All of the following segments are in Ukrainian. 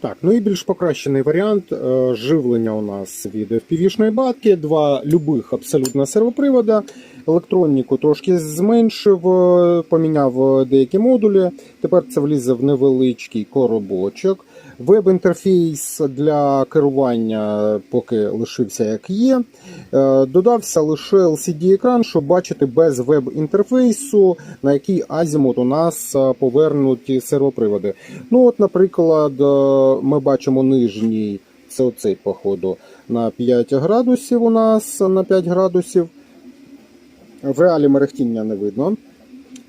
Так, ну і більш покращений варіант е, живлення у нас від FPV-шної батки, два любих абсолютно сервопривода. Електроніку трошки зменшив, е, поміняв деякі модулі. Тепер це влізе в невеличкий коробочок. Веб-інтерфейс для керування поки лишився як є. Е, Додався лише LCD-екран, щоб бачити без веб-інтерфейсу, на який азімут у нас повернуті сервоприводи. Ну, от, наприклад, ми бачимо нижній, це оцей, походу, на 5 градусів у нас на 5 градусів. В реалі мерехтіння не видно.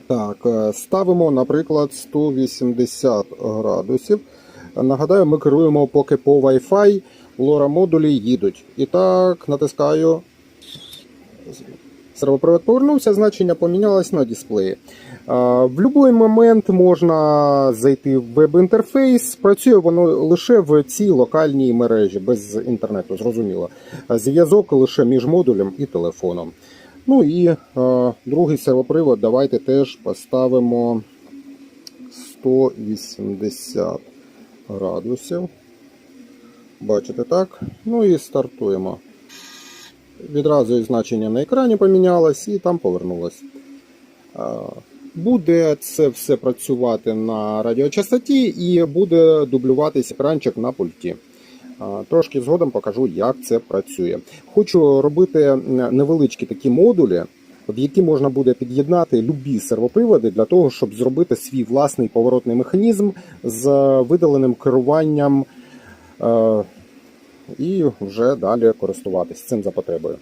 Так, е, ставимо, наприклад, 180 градусів. Нагадаю, ми керуємо поки по Wi-Fi, лора модулі їдуть. І так, натискаю. Сервопривод повернувся, значення помінялось на дисплеї. В будь-який момент можна зайти в веб-інтерфейс. Працює воно лише в цій локальній мережі, без інтернету, зрозуміло. Зв'язок лише між модулем і телефоном. Ну і другий сервопривод давайте теж поставимо 180 градусів. Бачите так? Ну і стартуємо. Відразу і значення на екрані помінялось і там повернулось. Буде це все працювати на радіочастоті і буде дублюватись екранчик на пульті. Трошки згодом покажу, як це працює. Хочу робити невеличкі такі модулі, в які можна буде під'єднати любі сервоприводи для того, щоб зробити свій власний поворотний механізм з видаленим керуванням е, і вже далі користуватись цим за потребою.